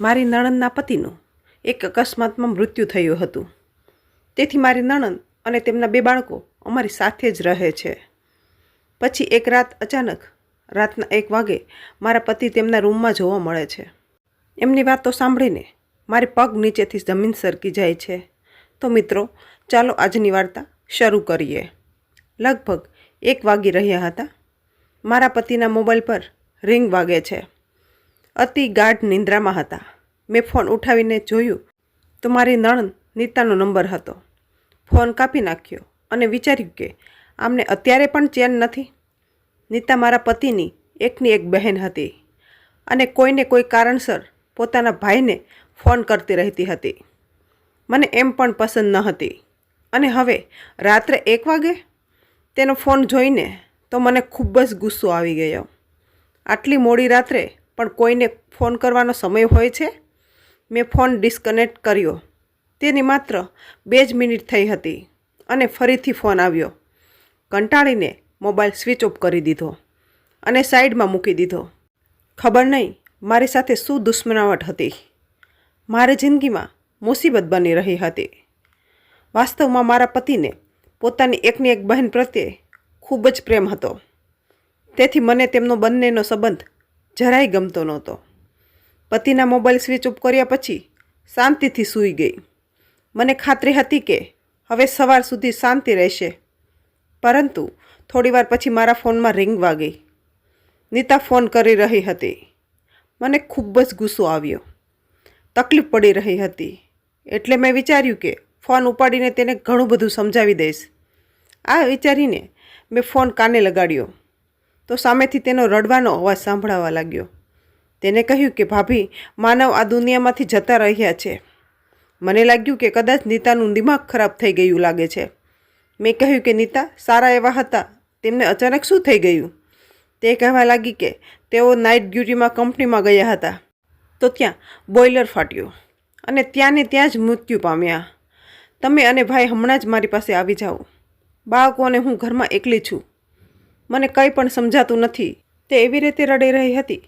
મારી નણંદના પતિનું એક અકસ્માતમાં મૃત્યુ થયું હતું. તેથી મારી નણંદ અને તેમના બે બાળકો અમારી સાથે જ રહે છે. પછી એક રાત અચાનક, રાતના એક વાગે, મારા પતિ તેમના રૂમમાં જોવા મળે છે. એમની વાતો સાંભળીને મારી પગ નીચેથી જમીન સરકી જાય છે. તો મિત્રો, ચાલો આજની વાર્તા શરૂ કરીએ. લગભગ એક વાગી રહ્યા હતા. મારા પતિના મોબાઈલ પર રિંગ વાગે છે. અતિ ગાઢ નિંદ્રામાં હતા. મેં ફોન ઉઠાવીને જોયું, તો મારી નણંદ નીતાનો નંબર હતો. ફોન કાપી નાખ્યો અને વિચાર્યું કે, આમને અત્યારે પણ ચેન નથી? નીતા મારા પતિની એકની એક બહેન હતી અને કોઈને કોઈ કારણસર પોતાના ભાઈને ફોન કરતી રહેતી હતી. મને એમ પણ પસંદ ન હતી. અને હવે રાત્રે એક વાગે? તેનો ફોન જોઈને તો મને ખૂબ જ ગુસ્સો આવી ગયો. આટલી મોડી રાત્રે પણ કોઈને ફોન કરવાનો સમય હોય છે? મેં ફોન ડિસ્કનેક્ટ કર્યો. તેની માત્ર બે જ મિનિટ થઈ હતી અને ફરીથી ફોન આવ્યો. કંટાળીને મોબાઈલ સ્વિચ ઓફ કરી દીધો અને સાઈડમાં મૂકી દીધો. ખબર નહીં મારી સાથે શું દુશ્મનાવટ હતી. મારી જિંદગીમાં મુસીબત બની રહી હતી. વાસ્તવમાં મારા પતિને પોતાની એકની એક બહેન પ્રત્યે ખૂબ જ પ્રેમ હતો. તેથી મને તેમનો બંનેનો સંબંધ જરાય ગમતો નહોતો. પતિના મોબાઈલ સ્વિચ ઓફ કર્યા પછી શાંતિથી સૂઈ ગઈ. મને ખાતરી હતી કે હવે સવાર સુધી શાંતિ રહેશે. પરંતુ થોડીવાર પછી મારા ફોનમાં રિંગ વાગી. નીતા ફોન કરી રહી હતી. મને ખૂબ જ ગુસ્સો આવ્યો. તકલીફ પડી રહી હતી. એટલે મેં વિચાર્યું કે ફોન ઉપાડીને તેને ઘણું બધું સમજાવી દઈશ. આ વિચારીને મેં ફોન કાને લગાડ્યો. તો સામેથી તેનો રડવાનો અવાજ સાંભળાવા લાગ્યો. તેને કહ્યું કે, ભાભી, માનવ આ દુનિયામાંથી જતા રહ્યા છે. મને લાગ્યું કે કદાચ નીતાનું દિમાગ ખરાબ થઈ ગયું લાગે છે. મેં કહ્યું કે, નીતા, સારા એવા હતા. તેમને અચાનક શું થઈ ગયું? તે કહેવા લાગી કે, તેઓ નાઇટ ડ્યુટીમાં કંપનીમાં ગયા હતા. તો ત્યાં બોઇલર ફાટ્યું અને ત્યાંને ત્યાં જ મૃત્યુ પામ્યા. તમે અને ભાઈ હમણાં જ મારી પાસે આવી જાઓ. બાળકો અને હું ઘરમાં એકલી છું. મને કંઈ પણ સમજાતું નથી. તે એવી રીતે રડી રહી હતી.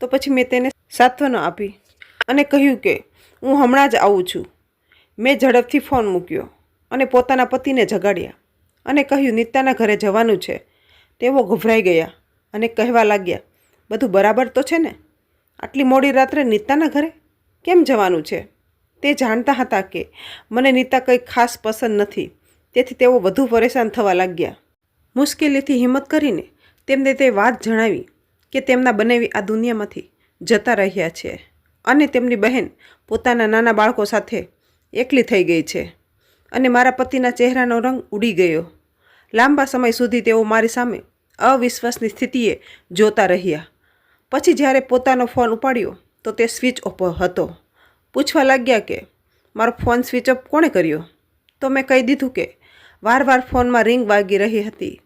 તો પછી મેં તેને સાંત્વના આપી અને કહ્યું કે, હું હમણાં જ આવું છું. મેં ઝડપથી ફોન મૂક્યો અને પોતાના પતિને જગાડ્યા અને કહ્યું, નીતાના ઘરે જવાનું છે. તેઓ ગભરાઈ ગયા અને કહેવા લાગ્યા, બધું બરાબર તો છે ને? આટલી મોડી રાત્રે નીતાના ઘરે કેમ જવાનું છે? તે જાણતા હતા કે, મને નીતા કંઈ ખાસ પસંદ નથી. તેથી તેઓ વધુ પરેશાન થવા લાગ્યા. મુશ્કેલીથી હિંમત કરીને તેમને તે વાત જણાવી કે તેમના બનેવી આ દુનિયામાંથી જતા રહ્યા છે અને તેમની બહેન પોતાના નાના બાળકો સાથે એકલી થઈ ગઈ છે અને મારા પતિના ચહેરાનો રંગ ઉડી ગયો. લાંબા સમય સુધી તેઓ મારી સામે અવિશ્વાસની સ્થિતિએ જોતા રહ્યા. પછી જ્યારે પોતાનો ફોન ઉપાડ્યો, તો તે સ્વિચ ઓફ હતો. પૂછવા લાગ્યા કે, મારો ફોન સ્વિચ ઓફ કોણે કર્યો? તો મેં કહી દીધું કે વાર વાર ફોનમાં રિંગ વાગી રહી હતી.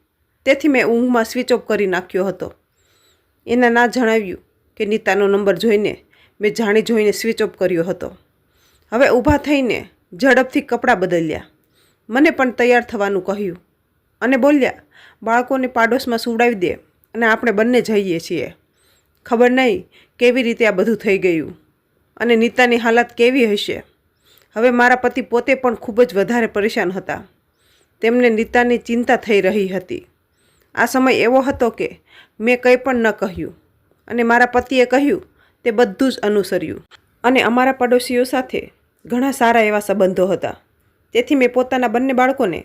તેથી મેં ઊંઘમાં સ્વિચ ઓફ કરી નાખ્યો હતો. એના ના જણાવ્યું કે નીતાનો નંબર જોઈને મેં જાણી જોઈને સ્વિચ ઓફ કર્યો હતો. હવે ઊભા થઈને ઝડપથી કપડાં બદલ્યા. મને પણ તૈયાર થવાનું કહ્યું અને બોલ્યા, બાળકોને પાડોશમાં સુવડાવી દે અને આપણે બંને જઈએ છીએ. ખબર નહીં કેવી રીતે આ બધું થઈ ગયું અને નીતાની હાલત કેવી હશે. હવે મારા પતિ પોતે પણ ખૂબ જ વધારે પરેશાન હતા. તેમને નીતાની ચિંતા થઈ રહી હતી. આ સમય એવો હતો કે મેં કંઈ પણ ન કહ્યું અને મારા પતિએ કહ્યું તે બધું જ અનુસર્યું. અને અમારા પડોશીઓ સાથે ઘણા સારા એવા સંબંધો હતા. તેથી મેં પોતાના બંને બાળકોને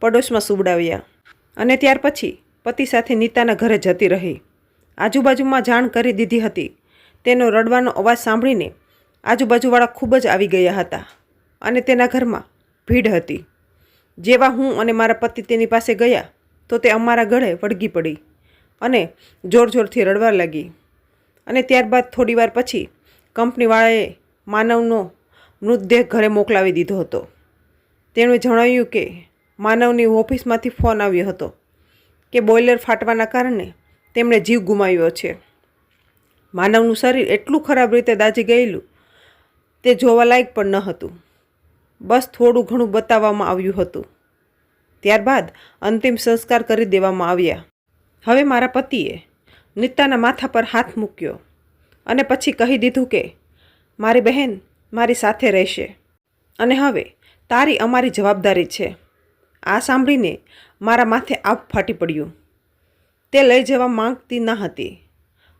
પડોશમાં સુવડાવ્યા અને ત્યાર પછી પતિ સાથે નીતાના ઘરે જતી રહી. આજુબાજુમાં જાણ કરી દીધી હતી. તેનો રડવાનો અવાજ સાંભળીને આજુબાજુવાળા ખૂબ જ આવી ગયા હતા અને તેના ઘરમાં ભીડ હતી. જેવા હું અને મારા પતિ તેની પાસે ગયા, તો તે અમારા ગળે વળગી પડી અને જોર જોરથી રડવા લાગી. અને ત્યારબાદ થોડીવાર પછી કંપનીવાળાએ માનવનો મૃતદેહ ઘરે મોકલાવી દીધો હતો. તેણે જણાવ્યું કે માનવની ઓફિસમાંથી ફોન આવ્યો હતો કે બોઇલર ફાટવાના કારણે તેમણે જીવ ગુમાવ્યો છે. માનવનું શરીર એટલું ખરાબ રીતે દાજી ગયેલું, તે જોવાલાયક પણ ન હતું. બસ થોડું ઘણું બતાવવામાં આવ્યું હતું. ત્યારબાદ અંતિમ સંસ્કાર કરી દેવામાં આવ્યા. હવે મારા પતિએ નીતાના માથા પર હાથ મૂક્યો અને પછી કહી દીધું કે, મારી બહેન મારી સાથે રહેશે. અને હવે તારી અમારી જવાબદારી છે. આ સાંભળીને મારા માથે આપ ફાટી પડ્યું. તે લઈ જવા માંગતી ન હતી.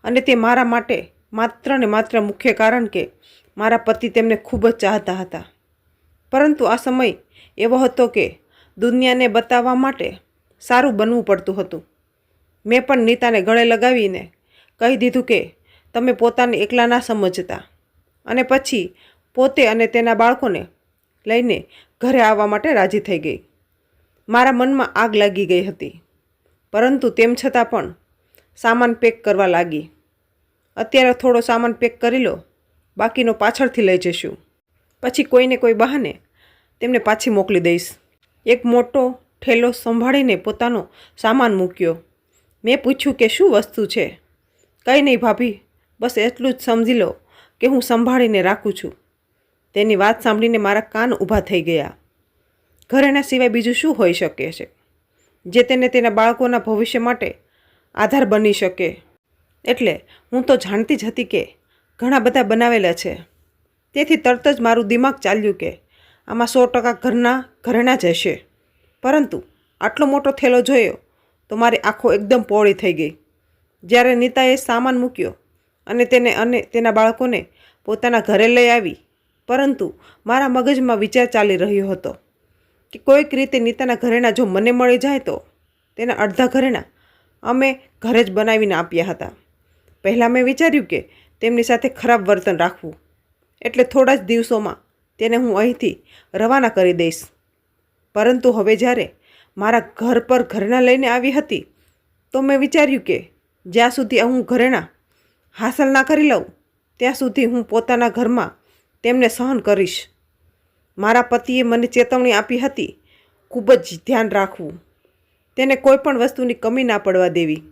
અને તે મારા માટે માત્ર ને માત્ર મુખ્ય કારણ કે મારા પતિ તેમને ખૂબ જ ચાહતા હતા. પરંતુ આ સમય એવો હતો કે દુનિયાને બતાવવા માટે સારું બનવું પડતું હતું. મેં પણ નીતાને ગળે લગાવીને કહી દીધું કે તમે પોતાને એકલા ના સમજતા. અને પછી પોતે અને તેના બાળકોને લઈને ઘરે આવવા માટે રાજી થઈ ગઈ. મારા મનમાં આગ લાગી ગઈ હતી. પરંતુ તેમ છતાં પણ સામાન પેક કરવા લાગી. અત્યારે થોડો સામાન પેક કરી લો. બાકીનો પાછળથી લઈ જઈશું. પછી કોઈને કોઈ બહાને તેમને પાછી મોકલી દઈશ. એક મોટો ઠેલો સંભાળીને પોતાનો સામાન મૂક્યો. મેં પૂછ્યું કે શું વસ્તુ છે? કંઈ નહીં ભાભી, બસ એટલું જ સમજી લો કે હું સંભાળીને રાખું છું. તેની વાત સાંભળીને મારા કાન ઊભા થઈ ગયા. ઘરેના સિવાય બીજું શું હોઈ શકે છે? જે તેને તેના બાળકોના ભવિષ્ય માટે આધાર બની શકે. એટલે હું તો જાણતી જ હતી કે ઘણા બધા બનાવેલા છે. તેથી તરત જ મારું દિમાગ ચાલ્યું કે આમાં સો ટકા ઘરના ઘરેણા જ હશે. પરંતુ આટલો મોટો થેલો જોયો તો મારી આંખો એકદમ પહોળી થઈ ગઈ. જ્યારે નીતાએ સામાન મૂક્યો અને તેને અને તેના બાળકોને પોતાના ઘરે લઈ આવી, પરંતુ મારા મગજમાં વિચાર ચાલી રહ્યો હતો કે કોઈક રીતે નીતાના ઘરેણા જો મને મળી જાય તો તેના અડધા ઘરેણા અમે ઘરે જ બનાવીને આપ્યા હતા. પહેલાં મેં વિચાર્યું કે તેમની સાથે ખરાબ વર્તન રાખવું. એટલે થોડા જ દિવસોમાં તેને હું અહીંથી રવાના કરી દઈશ. પરંતુ હવે જ્યારે મારા ઘર પર ઘરેણા લઈને આવી હતી, તો મેં વિચાર્યું કે જ્યાં સુધી હું ઘરેણા હાંસલ ના કરી લઉં, ત્યાં સુધી હું પોતાના ઘરમાં તેમને સહન કરીશ. મારા પતિએ મને ચેતવણી આપી હતી, ખૂબ જ ધ્યાન રાખવું. તેને કોઈ પણ વસ્તુની કમી ના પડવા દેવી.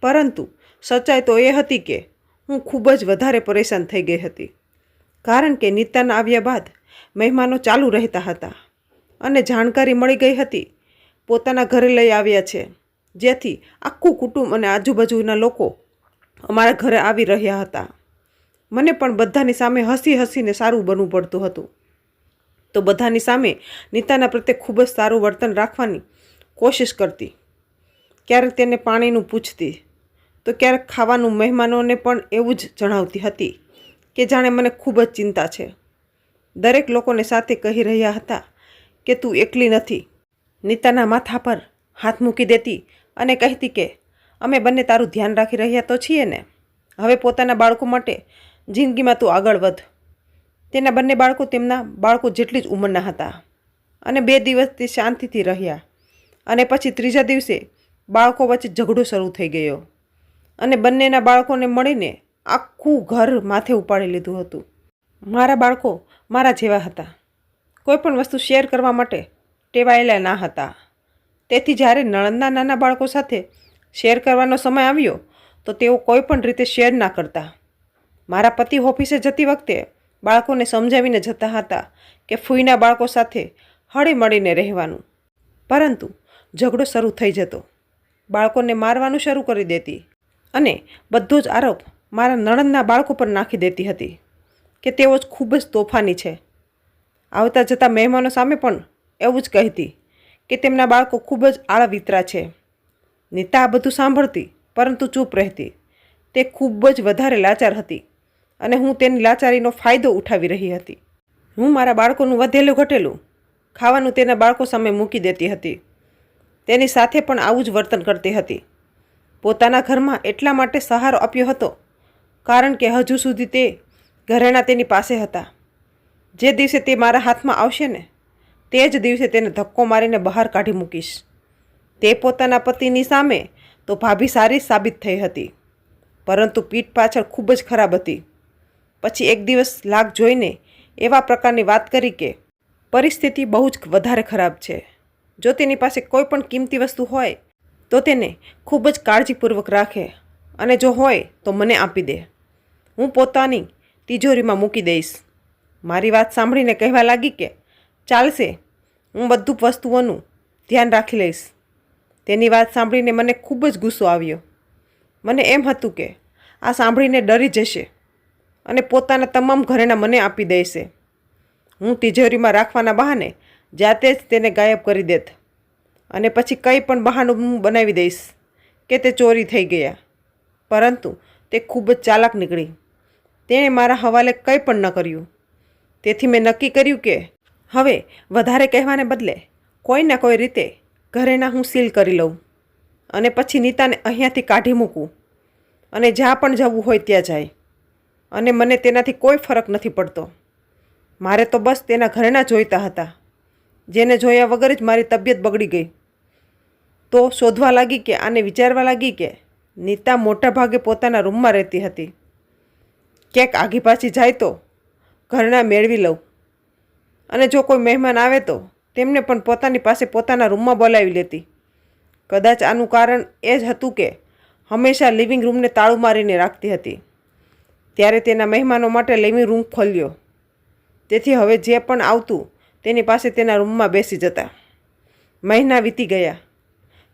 પરંતુ સચ્ચાઈ તો એ હતી કે હું ખૂબ જ વધારે પરેશાન થઈ ગઈ હતી. કારણ કે નીતાના આવ્યા બાદ મહેમાનો ચાલુ રહેતા હતા અને જાણકારી મળી ગઈ હતી પોતાના ઘરે લઈ આવ્યા છે. જેથી આખું કુટુંબ અને આજુબાજુના લોકો અમારા ઘરે આવી રહ્યા હતા. મને પણ બધાની સામે હસી હસીને સારું બનવું પડતું હતું. તો બધાની સામે નીતાના પ્રત્યે ખૂબ જ સારું વર્તન રાખવાની કોશિશ કરતી. ક્યારેક તેને પાણીનું પૂછતી. તો ક્યારેક ખાવાનું મહેમાનોને પણ એવું જ જણાવતી હતી. કે જાણે મને ખૂબ જ ચિંતા છે. દરેક લોકોને સાથે કહી રહ્યા હતા કે તું એકલી નથી. નીતાના માથા પર હાથ મૂકી દેતી અને કહેતી કે, અમે બંને તારું ધ્યાન રાખી રહ્યા તો છીએ ને. હવે પોતાના બાળકો માટે જિંદગીમાં તું આગળ વધ. તેના બંને બાળકો તેમના બાળકો જેટલી જ ઉંમરના હતા અને બે દિવસ તે શાંતિથી રહ્યા અને પછી ત્રીજા દિવસે બાળકો વચ્ચે ઝઘડો શરૂ થઈ ગયો અને બંનેના બાળકોને મળીને આખું ઘર માથે ઉપાડી લીધું હતું. મારા બાળકો મારા જેવા હતા. કોઈ પણ વસ્તુ શેર કરવા માટે ટેવાયેલા ના હતા. તેથી જ્યારે નણંદના નાના બાળકો સાથે શેર કરવાનો સમય આવ્યો, તો તેઓ કોઈ પણ રીતે શેર ના કરતા. મારા પતિ ઓફિસે જતી વખતે બાળકોને સમજાવીને જતા હતા કે ફૂઈના બાળકો સાથે હળી મળીને રહેવાનું. પરંતુ ઝઘડો શરૂ થઈ જતો. બાળકોને મારવાનું શરૂ કરી દેતી અને બધો જ આરોપ મારા નણંદના બાળકો પર નાખી દેતી હતી કે તેઓ જ ખૂબ જ તોફાની છે. આવતા જતા મહેમાનો સામે પણ એવું જ કહેતી કે તેમના બાળકો ખૂબ જ આળવિતરા છે. નીતા આ બધું સાંભળતી પરંતુ ચૂપ રહેતી. તે ખૂબ જ વધારે લાચાર હતી અને હું તેની લાચારીનો ફાયદો ઉઠાવી રહી હતી. હું મારા બાળકોનું વધેલું ઘટેલું ખાવાનું તેના બાળકો સામે મૂકી દેતી હતી. તેની સાથે પણ આવું જ વર્તન કરતી હતી. પોતાના ઘરમાં એટલા માટે સહારો આપ્યો હતો કારણ કે હજુ સુધી તે ઘરેણા તેની પાસે હતા. જે દિવસે તે મારા હાથમાં આવશે ને, તે જ દિવસે તેને ધક્કો મારીને બહાર કાઢી મૂકીશ. તે પોતાના પતિની સામે તો ભાભી સારી સાબિત થઈ હતી, પરંતુ પીઠ પાછળ ખૂબ જ ખરાબ હતી. પછી એક દિવસ લાગ જોઈને એવા પ્રકારની વાત કરી કે, પરિસ્થિતિ બહુ જ વધારે ખરાબ છે. જો તેની પાસે કોઈ પણ કિંમતી વસ્તુ હોય, તો તેને ખૂબ જ કાળજીપૂર્વક રાખે અને જો હોય, તો મને આપી દે. હું પોતાની તિજોરીમાં મૂકી દઈશ. મારી વાત સાંભળીને કહેવા લાગી કે, ચાલશે, હું બધું વસ્તુઓનું ધ્યાન રાખી લઈશ. તેની વાત સાંભળીને મને ખૂબ જ ગુસ્સો આવ્યો. મને એમ હતું કે, આ સાંભળીને ડરી જશે અને પોતાના તમામ ઘરેણા મને આપી દેશે. હું તિજોરીમાં રાખવાના બહાને જાતે જ તેને ગાયબ કરી દેત અને પછી કંઈ પણ બહાનું હું બનાવી દઈશ કે તે ચોરી થઈ ગયા. પરંતુ તે ખૂબ જ ચાલાક નીકળી. તેણે મારા હવાલે કંઈ પણ ન કર્યું. તેથી મેં નક્કી કર્યું કે, હવે વધારે કહેવાને બદલે કોઈના કોઈ રીતે ઘરેના હું સીલ કરી લઉં અને પછી નીતાને અહીંયાથી કાઢી મૂકું અને જ્યાં પણ જવું હોય ત્યાં જાય. અને મને તેનાથી કોઈ ફરક નથી પડતો. મારે તો બસ તેના ઘરેણા જોઈતા હતા, જેને જોયા વગર જ મારી તબિયત બગડી ગઈ. તો શોધવા લાગી કે, આને વિચારવા લાગી કે, નીતા મોટા ભાગે પોતાના રૂમમાં રહેતી હતી. ક્યાંક આઘી પાછી જાય તો ઘરના મેળવી લઉં. અને જો કોઈ મહેમાન આવે તો તેમને પણ પોતાની પાસે પોતાના રૂમમાં બોલાવી લેતી. કદાચ આનું કારણ એ જ હતું કે હંમેશા લિવિંગ રૂમને તાળું મારીને રાખતી હતી. ત્યારે તેના મહેમાનો માટે લિવિંગ રૂમ ખોલ્યો. તેથી હવે જે પણ આવતું તેની પાસે તેના રૂમમાં બેસી જતા. મહિના વીતી ગયા.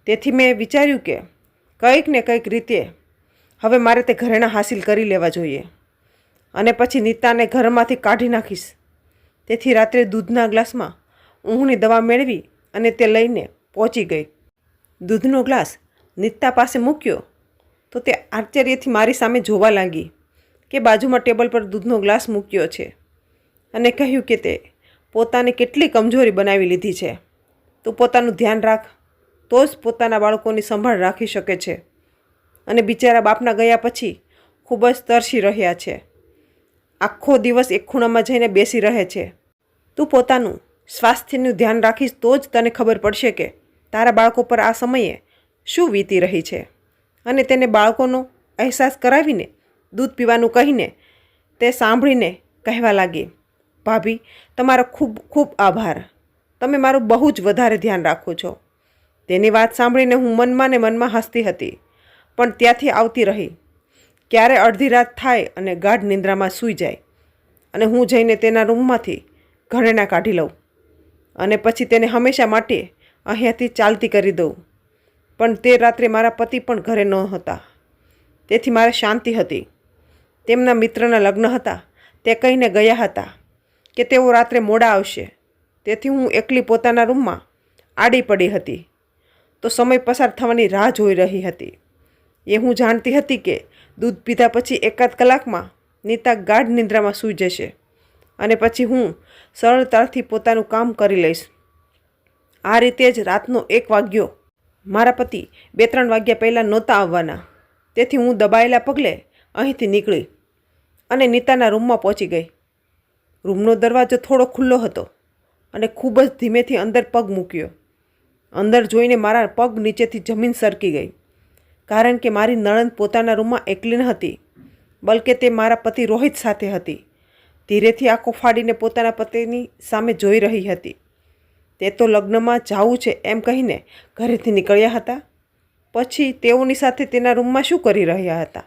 તેથી મેં વિચાર્યું કે કંઈક ને કંઈક રીતે હવે મારે તે ઘરેણાં હાસિલ કરી લેવા જોઈએ. અને પછી નીતાને ઘરમાંથી કાઢી નાખીશ. તેથી રાત્રે દૂધના ગ્લાસમાં ઊંઘની દવા મેળવી અને તે લઈને પહોંચી ગઈ. દૂધનો ગ્લાસ નીતા પાસે મૂક્યો તો તે આશ્ચર્યથી મારી સામે જોવા લાગી કે બાજુમાં ટેબલ પર દૂધનો ગ્લાસ મૂક્યો છે અને કહ્યું કે તે પોતાને કેટલી કમજોરી બનાવી લીધી છે. તું પોતાનું ધ્યાન રાખ, તો જ પોતાના બાળકોની સંભાળ રાખી શકે છે. અને બિચારા બાપના ગયા પછી ખૂબ જ તરસી રહ્યા છે. આખો દિવસ એક ખૂણામાં જઈને બેસી રહે છે. તું પોતાનું સ્વાસ્થ્યનું ધ્યાન રાખીશ તો જ તને ખબર પડશે કે તારા બાળકો પર આ સમયે શું વીતી રહી છે. અને તેને બાળકોનો અહેસાસ કરાવીને, દૂધ પીવાનું કહીને તે સાંભળીને કહેવા લાગી, ભાભી, તમારો ખૂબ ખૂબ આભાર. તમે મારું બહુ જ વધારે ધ્યાન રાખો છો. તેની વાત સાંભળીને હું મનમાં ને મનમાં હસતી હતી, પણ ત્યાંથી આવતી રહી. ક્યારે અડધી રાત થાય અને ગાઢ નિંદ્રામાં સૂઈ જાય. અને હું જઈને તેના રૂમમાંથી ઘરેણા કાઢી લઉં અને પછી તેને હંમેશા માટે અહીંયાથી ચાલતી કરી દઉં. પણ તે રાત્રે મારા પતિ પણ ઘરે ન હતા. તેથી મારે શાંતિ હતી. તેમના મિત્રના લગ્ન હતા. તે કહીને ગયા હતા કે તેઓ રાત્રે મોડા આવશે. તેથી હું એકલી પોતાના રૂમમાં આડી પડી હતી. તો સમય પસાર થવાની રાહ જોઈ રહી હતી. એ હું જાણતી હતી કે દૂધ પીધા પછી એકાદ કલાકમાં નીતા ગાઢ નિંદ્રામાં સૂઈ જશે. અને પછી હું સરળતાથી પોતાનું કામ કરી લઈશ. આ રીતે જ રાતનો એક વાગ્યો. મારા પતિ બે ત્રણ વાગ્યા પહેલાં નહોતા આવવાના. તેથી હું દબાયેલા પગલે અહીંથી નીકળી અને નીતાના રૂમમાં પહોંચી ગઈ. રૂમનો દરવાજો થોડો ખુલ્લો હતો અને ખૂબ જ ધીમેથી અંદર પગ મૂક્યો. અંદર જોઈને મારા પગ નીચેથી જમીન સરકી ગઈ. કારણ કે મારી નણંદ પોતાના રૂમમાં એકલી ન હતી, બલકે તે મારા પતિ રોહિત સાથે હતી. ધીરેથી આંખો ફાડીને પોતાના પતિની સામે જોઈ રહી હતી. તે તો લગ્નમાં જાવું છે એમ કહીને ઘરેથી નીકળ્યા હતા. પછી તેઓની સાથે તેના રૂમમાં શું કરી રહ્યા હતા?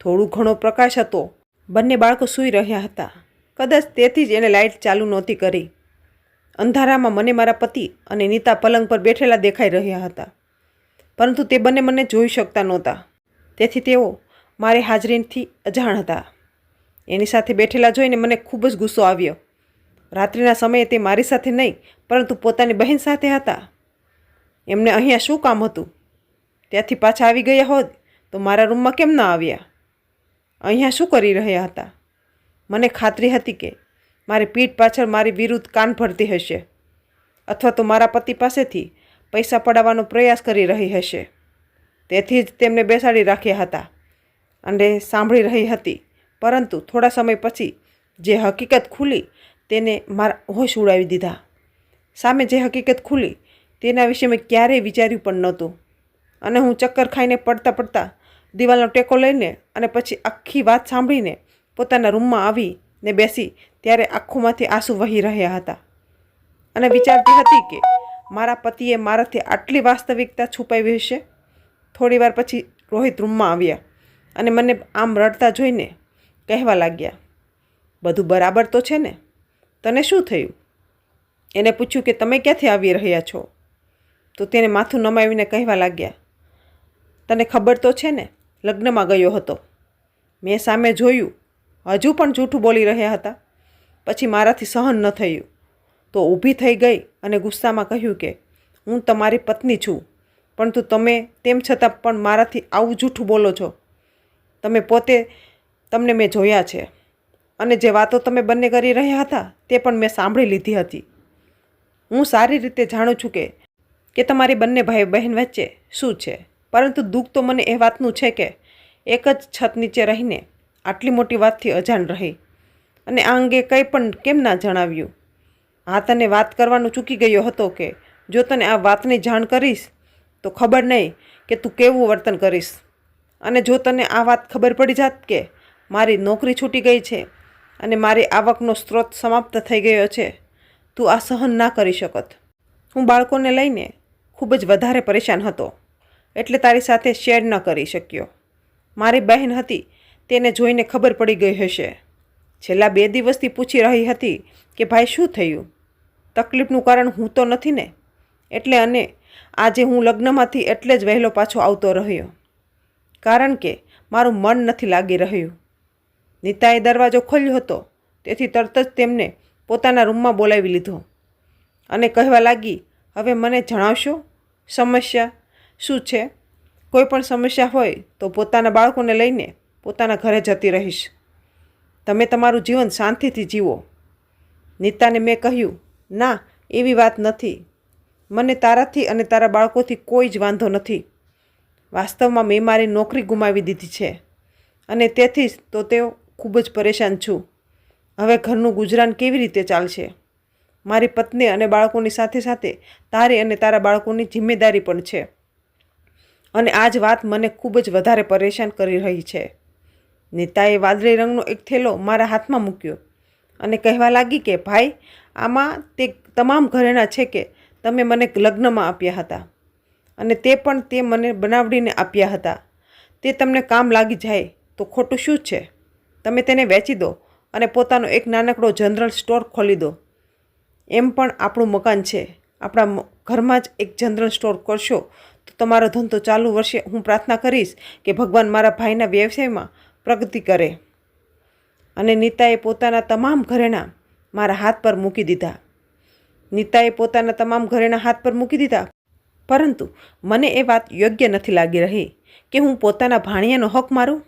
થોડું ઘણો પ્રકાશ હતો. બંને બાળકો સૂઈ રહ્યા હતા. કદાચ તેથી જ એને લાઇટ ચાલુ નહોતી કરી. અંધારામાં મને મારા પતિ અને નીતા પલંગ પર બેઠેલા દેખાઈ રહ્યા હતા. પરંતુ તે બંને મને જોઈ શકતા નહોતા. તેથી તેઓ મારી હાજરીથી અજાણ હતા. એની સાથે બેઠેલા જોઈને મને ખૂબ જ ગુસ્સો આવ્યો. રાત્રિના સમયે તે મારી સાથે નહીં, પરંતુ પોતાની બહેન સાથે હતા. એમને અહીંયા શું કામ હતું? ત્યાંથી પાછા આવી ગયા હોત તો મારા રૂમમાં કેમ ન આવ્યા? અહીંયા શું કરી રહ્યા હતા? મને ખાતરી હતી કે મારી પીઠ પાછળ મારી વિરુદ્ધ કાન ભરતી હશે. અથવા તો મારા પતિ પાસેથી પૈસા પડાવવાનો પ્રયાસ કરી રહી હશે. તેથી જ તેમને બેસાડી રાખ્યા હતા અને સાંભળી રહી હતી. પરંતુ થોડા સમય પછી જે હકીકત ખુલી તેને મારા હોશ ઉડાવી દીધા. સામે જે હકીકત ખુલી તેના વિશે મેં ક્યારેય વિચાર્યું પણ નહોતું. અને હું ચક્કર ખાઈને પડતા પડતા દિવાલનો ટેકો લઈને અને પછી આખી વાત સાંભળીને પોતાના રૂમમાં આવી ને બેસી ત્યારે આંખોમાંથી આંસુ વહી રહ્યા હતા. અને વિચારતી હતી કે મારા પતિએ મારાથી આટલી વાસ્તવિકતા છુપાવી હશે? થોડીવાર પછી રોહિત રૂમમાં આવ્યા અને મને આમ રડતા જોઈને કહેવા લાગ્યા, બધું બરાબર તો છે ને? તને શું થયું? એને પૂછ્યું કે, તમે ક્યાંથી આવી રહ્યા છો? તો તેને માથું નમાવીને કહેવા લાગ્યા, તને ખબર તો છે ને, લગ્નમાં ગયો હતો. મેં સામે જોયું, હજુ પણ જૂઠું બોલી રહ્યા હતા. પછી મારાથી સહન ન થયું. તો ઊભી થઈ ગઈ અને ગુસ્સામાં કહ્યું કે, હું તમારી પત્ની છું, પરંતુ તમે તેમ છતાં પણ મારાથી આવું જૂઠું બોલો છો. તમે પોતે તમને મેં જોયા છે. અને જે વાતો તમે બંને કરી રહ્યા હતા તે પણ મેં સાંભળી લીધી હતી. હું સારી રીતે જાણું છું કે કે તમારી બંને ભાઈ બહેન વચ્ચે શું છે. પરંતુ દુઃખ તો મને એ વાતનું છે કે, એક જ છત નીચે રહીને આટલી મોટી વાતથી અજાણ રહી. અને આ અંગે કંઈ પણ કેમ ના જણાવ્યું? હા તને વાત કરવાનું ચૂકી ગયો હતો કે, જો તને આ વાતની જાણ કરીશ, તો ખબર નહીં કે તું કેવું વર્તન કરીશ. અને જો તને આ વાત ખબર પડી જાત કે, મારી નોકરી છૂટી ગઈ છે અને મારી આવકનો સ્ત્રોત સમાપ્ત થઈ ગયો છે, તું આ સહન ના કરી શકત. હું બાળકોને લઈને ખૂબ જ વધારે પરેશાન હતો, એટલે તારી સાથે શેર ન કરી શક્યો. મારી બહેન હતી, તેને જોઈને ખબર પડી ગઈ હશે. છેલ્લા બે દિવસથી પૂછી રહી હતી કે, ભાઈ, શું થયું? તકલીફનું કારણ હું તો નથી ને? એટલે અને આજે હું લગ્નમાંથી એટલે જ વહેલો પાછો આવતો રહ્યો. કારણ કે મારું મન નથી લાગી રહ્યું. નીતાએ દરવાજો ખોલ્યો હતો, તેથી તરત જ તેમને પોતાના રૂમમાં બોલાવી લીધો. અને કહેવા લાગી, હવે મને જણાવશો? સમસ્યા શું છે? કોઈ પણ સમસ્યા હોય તો પોતાના બાળકોને લઈને પોતાના ઘરે જતી રહીશ. તમે તમારું જીવન શાંતિથી જીવો. નીતાને મેં કહ્યું ના, એવી વાત નથી. મને તારાથી અને તારા બાળકોથી કોઈ જ વાંધો નથી. વાસ્તવમાં મેં મારી નોકરી ગુમાવી દીધી છે અને તેથી જ તો તેઓ ખૂબ જ પરેશાન છું. હવે ઘરનું ગુજરાન કેવી રીતે ચાલશે? મારી પત્ની અને બાળકોની સાથે સાથે તારી અને તારા બાળકોની જિમ્મેદારી પણ છે. અને આ જ વાત મને ખૂબ જ વધારે પરેશાન કરી રહી છે. નેતાએ વાદળી રંગનો એક થેલો મારા હાથમાં મૂક્યો. અને કહેવા લાગી કે, ભાઈ, આમાં તે તમામ ઘરેણાં છે કે, તમે મને લગ્નમાં આપ્યા હતા. અને તે પણ તે મને બનાવડીને આપ્યા હતા. તે તમને કામ લાગી જાય તો ખોટું શું છે? તમે તેને વેચી દો અને પોતાનો એક નાનકડો જનરલ સ્ટોર ખોલી દો. એમ પણ આપણું મકાન છે. આપણા ઘરમાં જ એક જનરલ સ્ટોર કરશો તો તમારો ધંધો ચાલુ વર્ષે હું પ્રાર્થના કરીશ કે ભગવાન મારા ભાઈના વ્યવસાયમાં પ્રગતિ કરે. અને નીતાએ પોતાના તમામ ઘરેણાં મારા હાથ પર મૂકી દીધા. નીતાએ પોતાના તમામ ઘરેણા હાથ પર મૂકી દીધા. પરંતુ મને એ વાત યોગ્ય નથી લાગી રહી કે હું પોતાના ભાણિયાનો હક મારું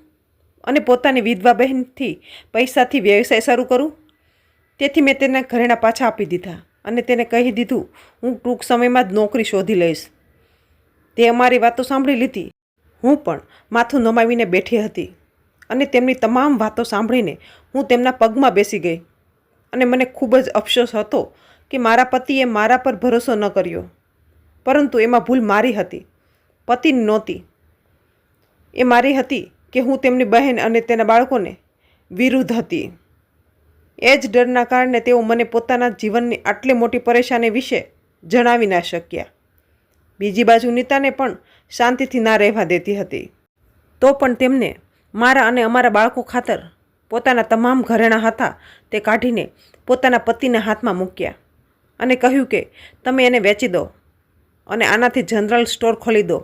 અને પોતાની વિધવા બહેનથી પૈસાથી વ્યવસાય શરૂ કરું. તેથી મેં તેના ઘરેણા પાછા આપી દીધા અને તેને કહી દીધું, હું ટૂંક સમયમાં જ નોકરી શોધી લઈશ. તે અમારી વાતો સાંભળી લીધી. હું પણ માથું નમાવીને બેઠી હતી. અને તેમની તમામ વાતો સાંભળીને હું તેમના પગમાં બેસી ગઈ. અને મને ખૂબ જ અફસોસ હતો કે મારા પતિએ મારા પર ભરોસો ન કર્યો. પરંતુ એમાં ભૂલ મારી હતી. પતિ નહોતી. એ મારી હતી કે હું તેમની બહેન અને તેના બાળકોને વિરુદ્ધ હતી. એ જ ડરના કારણે તેઓ મને પોતાના જીવનની આટલી મોટી પરેશાની વિશે જણાવી ના શક્યા. બીજી બાજુ નીતાને પણ શાંતિથી ના રહેવા દેતી હતી. તો પણ તેમને મારા અને અમારા બાળકો ખાતર પોતાના તમામ ઘરેણાં હતા તે કાઢીને પોતાના પતિના હાથમાં મૂક્યા અને કહ્યું કે, તમે એને વેચી દો અને આનાથી જનરલ સ્ટોર ખોલી દો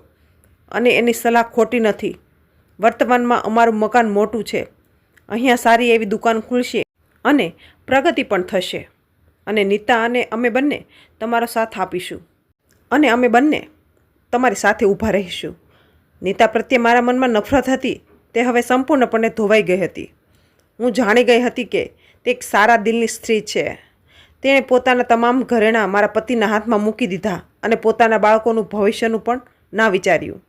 અને એની સલાહ ખોટી નથી. વર્તમાનમાં અમારું મકાન મોટું છે. અહીંયા સારી એવી દુકાન ખુલશે અને પ્રગતિ પણ થશે. અને નીતા અને અમે બંને તમારો સાથ આપીશું. અને અમે બંને તમારી સાથે ઊભા રહીશું. નીતા પ્રત્યે મારા મનમાં નફરત હતી તે હવે સંપૂર્ણપણે ધોવાઈ ગઈ હતી. હું જાણી ગઈ હતી કે તે એક સારા દિલની સ્ત્રી છે. તેણે પોતાના તમામ ઘરેણાં મારા પતિના હાથમાં મૂકી દીધા અને પોતાના બાળકોનું ભવિષ્યનું પણ ના વિચાર્યું.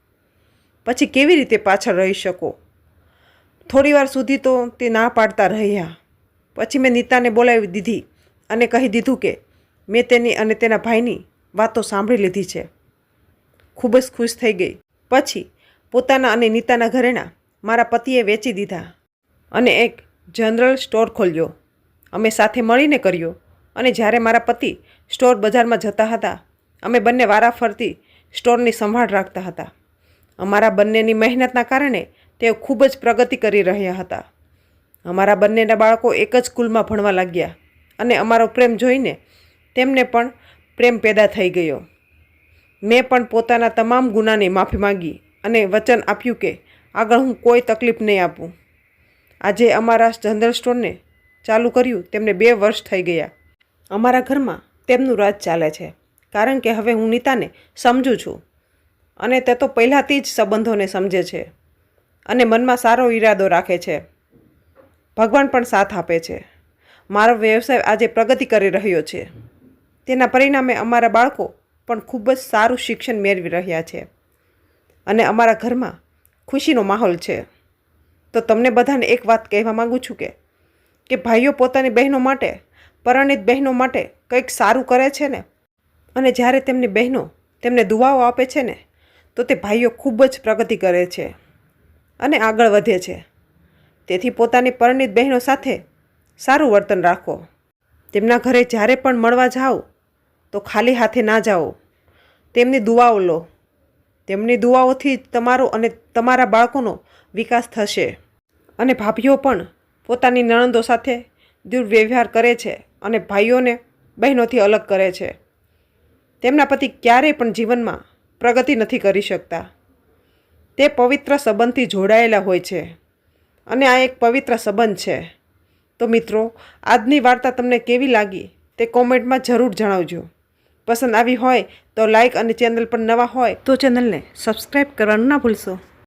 પછી કેવી રીતે પાછળ રહી શકો? થોડીવાર સુધી તો તે ના પાડતા રહ્યા. પછી મેં નીતાને બોલાવી દીધી અને કહી દીધું કે મેં તેની અને તેના ભાઈની વાતો સાંભળી લીધી છે. ખૂબ જ ખુશ થઈ ગઈ. પછી પોતાના અને નીતાના ઘરેણાં મારા પતિએ વેચી દીધા અને એક જનરલ સ્ટોર ખોલ્યો. અમે સાથે મળીને કર્યો અને જ્યારે મારા પતિ સ્ટોર બજારમાં જતા હતા, અમે બંને વારાફરતી સ્ટોરની સંભાળ રાખતા હતા. અમારા બંનેની મહેનતના કારણે તેઓ ખૂબ જ પ્રગતિ કરી રહ્યા હતા. અમારા બંનેના બાળકો એક જ સ્કૂલમાં ભણવા લાગ્યા અને અમારો પ્રેમ જોઈને તેમને પણ પ્રેમ પેદા થઈ ગયો. મેં પણ પોતાના તમામ ગુનાની માફી માંગી અને વચન આપ્યું કે આગળ હું કોઈ તકલીફ નહીં આપું. આજે અમારા જનરલ સ્ટોરને ચાલુ કર્યું, તેમને બે વર્ષ થઈ ગયા. અમારા ઘરમાં તેમનું રાજ ચાલે છે, કારણ કે હવે હું નીતાને સમજું છું અને તે તો પહેલાંથી જ સંબંધોને સમજે છે અને મનમાં સારો ઈરાદો રાખે છે. ભગવાન પણ સાથ આપે છે. મારો વ્યવસાય આજે પ્રગતિ કરી રહ્યો છે. તેના પરિણામે અમારા બાળકો પણ ખૂબ જ સારું શિક્ષણ મેળવી રહ્યા છે અને અમારા ઘરમાં ખુશીનો માહોલ છે. તો તમને બધાને એક વાત કહેવા માગું છું કે કે ભાઈઓ પોતાની બહેનો માટે, પરણિત બહેનો માટે કંઈક સારું કરે છે ને? અને જ્યારે તેમની બહેનો તેમને દુવાઓ આપે છે ને, તો તે ભાઈઓ ખૂબ જ પ્રગતિ કરે છે અને આગળ વધે છે. તેથી પોતાની પરણિત બહેનો સાથે સારું વર્તન રાખો. તેમના ઘરે જ્યારે પણ મળવા જાઓ, તો ખાલી હાથે ના જાઓ. તેમની દુવાઓ લો. તેમની દુઆઓથી તમારો અને તમારા બાળકોનો વિકાસ થશે. અને ભાભીઓ પણ પોતાની નણંદો સાથે દુર્વ્યવહાર કરે છે અને ભાઈઓને બહેનોથી અલગ કરે છે. તેમના પતિ ક્યારેય પણ જીવનમાં પ્રગતિ નથી કરી શકતા. તે પવિત્ર સંબંધથી જોડાયેલા હોય છે. અને આ એક પવિત્ર સંબંધ છે. તો મિત્રો, આજની વાર્તા તમને કેવી લાગી તે કોમેન્ટમાં જરૂર જણાવજો. પસંદ આવી હોય તો લાઇક અને ચેનલ પર નવા હોય તો ચેનલને સબસ્ક્રાઈબ કરવાનું ના ભૂલશો.